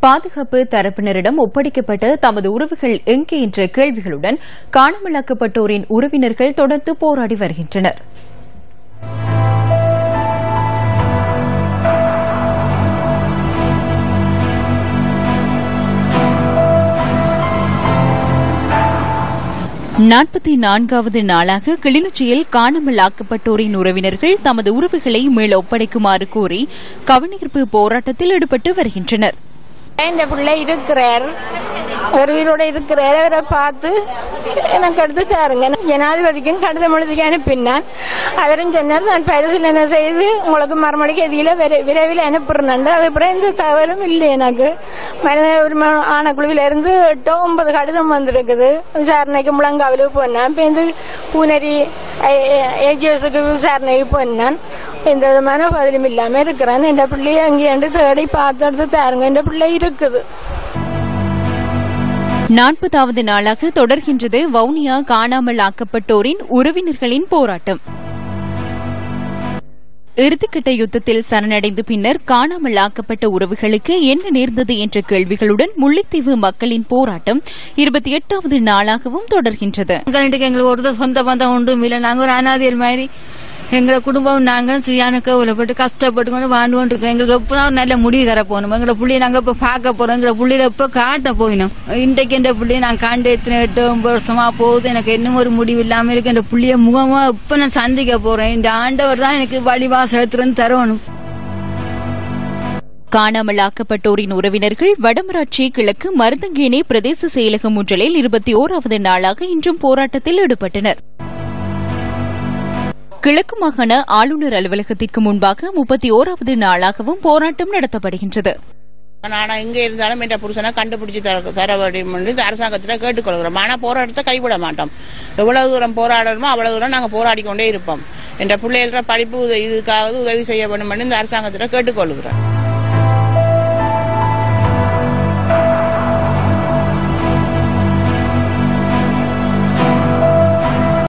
பாதுகாப்பு தரப்பினரிடம் ஒப்படைக்கப்பட்ட தமது உறவுகள் எங்கே என்ற கேள்விகளுடன் காணாமலாக்கப்பட்டோரின் உறவினர்கள் தொடர்ந்து போராடி வருகின்றனர். நாற்பத்தி நான்காவது நாளாக கிளிநொச்சியில் காணாமல் ஆக்கப்பட்டோரின் உறவினர்கள் தமது உறவுகளை மீள ஒப்படைக்குமாறு கோரி கவனீர்ப்பு போராட்டத்தில் ஈடுபட்டு வருகின்றனர். என் பிள்ளை இருக்கிறார். அவர் உயிரோட இருக்கிறார். அவரை பார்த்து எனக்கு எடுத்து தாருங்க. ஜனாதிபதிக்கும் கடிதம் எழுதி அனுப்பினான் அவரும் சொன்னார் நான் பரிசீலனை செய்து உங்களுக்கு மறுமொழிக்கு எதில விரைவில் அனுப்புறேன் அதுக்கப்புறம் எந்த தகவலும் இல்லை எனக்கு. மனித உரிமை ஆணைக்குழுவில இருந்து எட்டோ ஒன்பது கடிதம் வந்திருக்குது. விசாரணைக்கு முழங்காவிலுக்கு போனான். இப்போ இந்த பூனரி ஏஜிஎஸ்க்கு விசாரணைக்கு போனான். எந்த விதமான பதிலும் இல்லாம இருக்கிறான் என் பிள்ளைய அங்கேயாண்டு தேடி பார்த்து எடுத்து தாருங்க என் பிள்ளை இருக்குது நாற்பதாவது நாளாக தொடர்கின்றது வவுனியா காணாமல் ஆக்கப்பட்டோரின் உறவினர்களின் போராட்டம் இறுதிக்கட்ட யுத்தத்தில் சரணடைந்த பின்னர் காணாமல் ஆக்கப்பட்ட உறவுகளுக்கு என்ன நேர்ந்தது என்ற கேள்விகளுடன் முல்லைத்தீவு மக்களின் போராட்டம் இருபத்தி எட்டாவது நாளாகவும் தொடர்கின்றது எங்களுக்கு எங்களுக்கு ஒரு சொந்த பந்தம் உண்டும் இல்லை நாங்க ஒரு அனாதியல் மாதிரி எங்களை குடும்பம் நாங்களும் சரியான கவலைப்பட்டு கஷ்டப்பட்டு கொண்டு வாழ்ந்து கொண்டு இருக்கோம் எங்களுக்கு எப்பதான் நல்ல முடிவு தர போகணும் எங்களை புள்ளைய நாங்க இப்ப பார்க்க போறோம் எங்களை புள்ளையில இப்ப காட்ட போயினோம் இன்றைக்கு எந்த புள்ளைய நான் காண்டு எத்தனை எட்டு ஒன்பது வருஷமா போகுது எனக்கு இன்னும் ஒரு முடிவு இல்லாம இருக்கு. என் புள்ளிய முகமா இப்ப நான் சந்திக்க போறேன்? இந்த ஆண்டவர் தான் எனக்கு வழிவாசலத்திலிருந்து தரணும். காணாமல் ஆக்கப்பட்டோரின் உறவினர்கள் வடமராட்சி கிழக்கு மருதங்கேணி பிரதேச செயலகம் ஒன்றலில் இருபத்தி ஓராவது நாளாக இன்றும் போராட்டத்தில் ஈடுபட்டனர். கிழக்கு மாகாண ஆளுநர் அலுவலகத்திற்கு முன்பாக முப்பத்தி ஓராவது நாளாகவும் போராட்டம் நடத்தப்படுகின்றது. ஆனா எங்க இருந்தாலும் என்ற புருஷனை கண்டுபிடிச்சு தர தர வேண்டும் என்று இந்த அரசாங்கத்தில் கேட்டுக்கொள்கிறோம். ஆனா போராட்டத்தை கைவிட மாட்டோம். எவ்வளவு தூரம் போராடணுமோ அவ்வளவு தூரம் நாங்க போராடி கொண்டே இருப்போம். என்ற பிள்ளைகள படிப்பு உத- இதுக்காவது உதவி செய்ய வேண்டும் என்று இந்த அரசாங்கத்தில் கேட்டுக்கொள்கிறோம்.